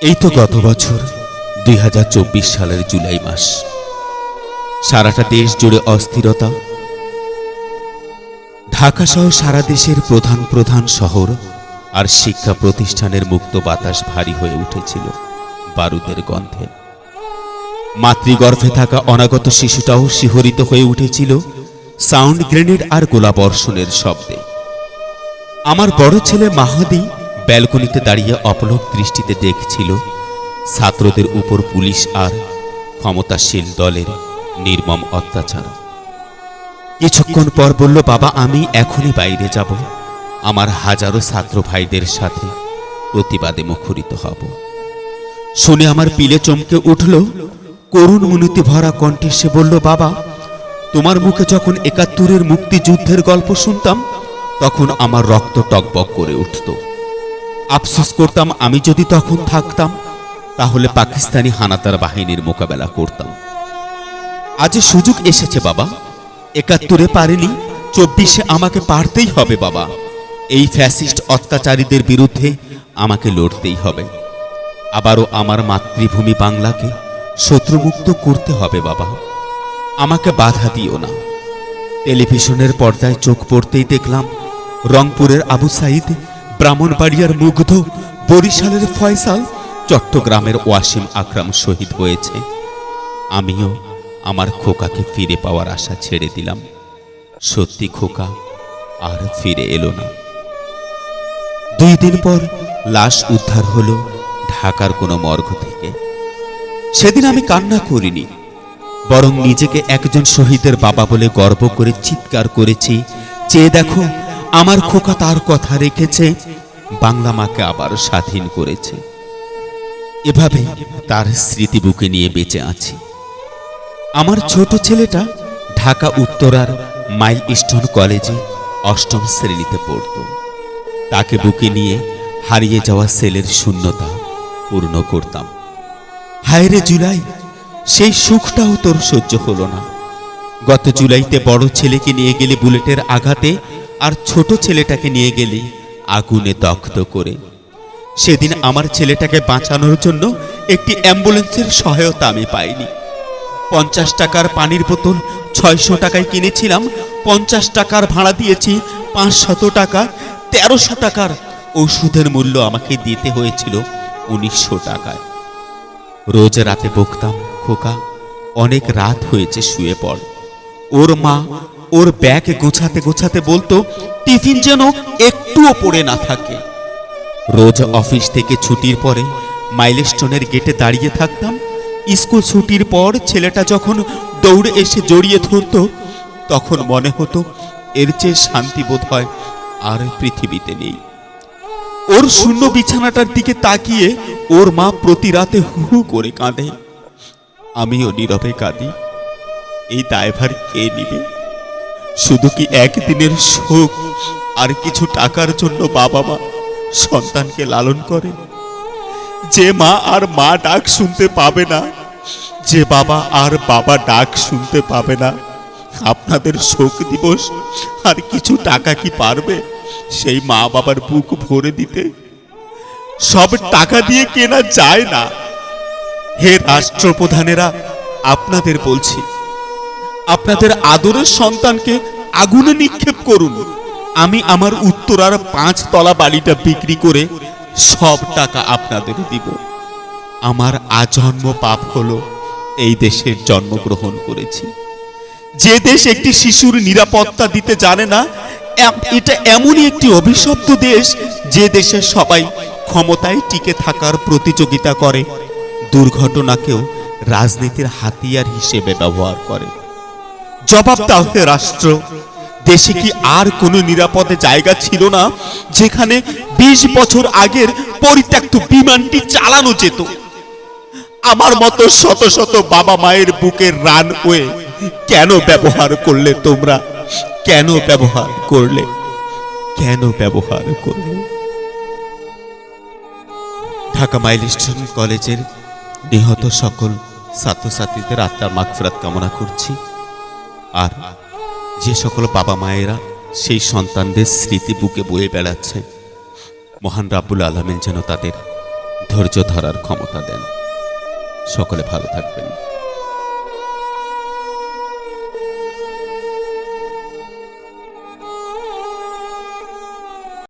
এই তো গত বছর, দুই হাজার চব্বিশ সালের জুলাই মাস। সারাটা দেশ জুড়ে অস্থিরতা। ঢাকা সহ সারা দেশের প্রধান প্রধান শহর আর শিক্ষা প্রতিষ্ঠানের মুক্ত বাতাস ভারী হয়ে উঠেছিল বারুদের গন্ধে। মাতৃগর্ভে থাকা অনাগত শিশুটাও শিহরিত হয়ে উঠেছিল সাউন্ড গ্রেনেড আর গোলাবর্ষণের শব্দে। আমার বড় ছেলে মাহাদি ব্যালকনিতে দাঁড়িয়ে অপলক দৃষ্টিতে দেখছিল ছাত্রদের উপর পুলিশ আর ক্ষমতাশীল দলের নির্মম অত্যাচার। কিছুক্ষণ পর বলল, বাবা, আমি এখনই বাইরে যাব। আমার হাজারো ছাত্র ভাইদের সাথে প্রতিবাদে মুখরিত হব শুনে আমার পিলে চমকে উঠল। করুণ মুনিতি ভরা কণ্ঠে সে বলল, বাবা, তোমার মুখে যখন একাত্তরের মুক্তিযুদ্ধের গল্প শুনতাম, তখন আমার রক্ত টকবক করে উঠত। আফসোস করতাম, আমি যদি তখন থাকতাম, তাহলে পাকিস্তানি হানাতার বাহিনীর মোকাবেলা করতাম। আজ সুযোগ এসেছে, বাবা। একাত্তরে পারেনি, চব্বিশে আমাকে পারতেই হবে, বাবা। এই ফ্যাসিস্ট অত্যাচারীদের বিরুদ্ধে আমাকে লড়তেই হবে। আবারও আমার মাতৃভূমি বাংলাকে শত্রুমুক্ত করতে হবে, বাবা। আমাকে বাধা দিও না। টেলিভিশনের পর্দায় চোখ পড়তেই দেখলাম, রংপুরের আবু সাইদ ব্রাহ্মণবাড়িয়ার মুগ্ধ বরিশালের ফয়সাল চট্টগ্রামের ওয়াসিম আকরাম শহীদ হয়েছে। আমিও আমার খোকাকে ফিরে পাওয়ার আশা ছেড়ে দিলাম। সত্যি খোকা আর ফিরে এলো না। দুই দিন পর লাশ উদ্ধার হলো ঢাকার কোনো মর্গ থেকে। সেদিন আমি কান্না করিনি, বরং নিজেকে একজন শহীদের বাবা বলে গর্ব করে চিৎকার করেছি চেয়ে দেখো আমার খোকা তার কথা রেখেছে, বাংলা মাকে আবার স্বাধীন করেছে। এভাবে তার স্মৃতি বুকে নিয়ে বেঁচে আছি। আমার ছোট ছেলেটা ঢাকা উত্তরার মাইল স্টোন কলেজে অষ্টম শ্রেণীতে পড়ত। তাকে বুকে নিয়ে হারিয়ে যাওয়া সেলের শূন্যতা পূর্ণ করতাম। হায়রে জুলাই, সেই সুখটাও তোর সহ্য হলো না। গত জুলাইতে বড় ছেলেকে নিয়ে গেলে বুলেটের আঘাতে আর ছোট ছেলেটাকে নিয়ে গেলে আগুনে দগ্ধ করে। সেদিন আমার ছেলেটাকে বাঁচানোর জন্য একটি অ্যাম্বুলেন্সের সহায়তা আমি পাইনি। পঞ্চাশ টাকার পানির বোতল ছয়শো টাকায় কিনেছিলাম, পঞ্চাশ টাকার ভাড়া দিয়েছি পাঁচশত টাকা, তেরোশো টাকার ওষুধের মূল্য আমাকে দিতে হয়েছিল উনিশশো টাকায়। রোজ রাতে বকতাম, খোকা, অনেক রাত হয়েছে শুয়ে পড়। ওর মা ওর ব্যাগ গোছাতে গোছাতে বলতো, টিফিন যেন একটুও পড়ে না থাকে। রোজ অফিস থেকে ছুটির পরে মাইলস্টোনের গেটে দাঁড়িয়ে থাকতাম। স্কুল ছুটির পর ছেলেটা যখন দৌড়ে এসে জড়িয়ে ধরতো, তখন মনে হতো এর চেয়ে শান্তি বোধ হয় আর পৃথিবীতে নেই। ওর শূন্য বিছানাটার দিকে তাকিয়ে ওর মা প্রতি রাতে হু হু করে কাঁদে। আমিও নীরবে কাঁদি। এই দায়ভার কে নিবে? শুধু কি একদিনের শোক আর কিছু টাকার জন্য বাবা মা সন্তানকে লালন করে? যে মা আর মা ডাক শুনতে পাবে না, যে বাবা আর বাবা ডাক শুনতে পাবে না, আপনাদের শোক দিবস আর কিছু টাকা কি পারবে? সেই মা বাবার বুক ভরে দিতে। সব টাকা দিয়ে কেনা যায় না। হে রাষ্ট্রপ্রধানেরা, আপনাদের বলছি আপনাদের আদরের সন্তানকে আগুনে নিক্ষেপ করুন। আমি আমার উত্তরার পাঁচ তলা বাড়িটা বিক্রি করে সব টাকা আপনাদের দিব। আমার আজন্ম পাপ হলো এই দেশের জন্মগ্রহণ করেছি। যে দেশ একটি শিশুর নিরাপত্তা দিতে জানে না এটা এমনই একটি অভিশপ্ত দেশ যে দেশের সবাই ক্ষমতায় টিকে থাকার প্রতিযোগিতা করে, দুর্ঘটনাকেও রাজনীতির হাতিয়ার হিসেবে ব্যবহার করে। জবাব দাও হে রাষ্ট্র। দেশে কি আর কোনো নিরাপদে জায়গা ছিল না, যেখানে বিশ বছর আগের পরিত্যক্ত বিমানটি চালানো যেত? আমার মতো শত শত বাবা মায়ের বুকের রান হয়ে কেন ব্যবহার করলে তোমরা? কেন ব্যবহার করলে? কেন ব্যবহার করলে? ঢাকা মাইলস্টোন কলেজের নিহত সকল ছাত্রছাত্রীদের আত্মার মাগফিরাত কামনা করছি। আর যে সকল বাবা মায়েরা সেই সন্তানদের স্মৃতি বুকে বয়ে বেড়াচ্ছে, মহান রাব্বুল আলমিন যেন তাদের ধৈর্য ধরার ক্ষমতা দেন। সকলে ভালো থাকবেন।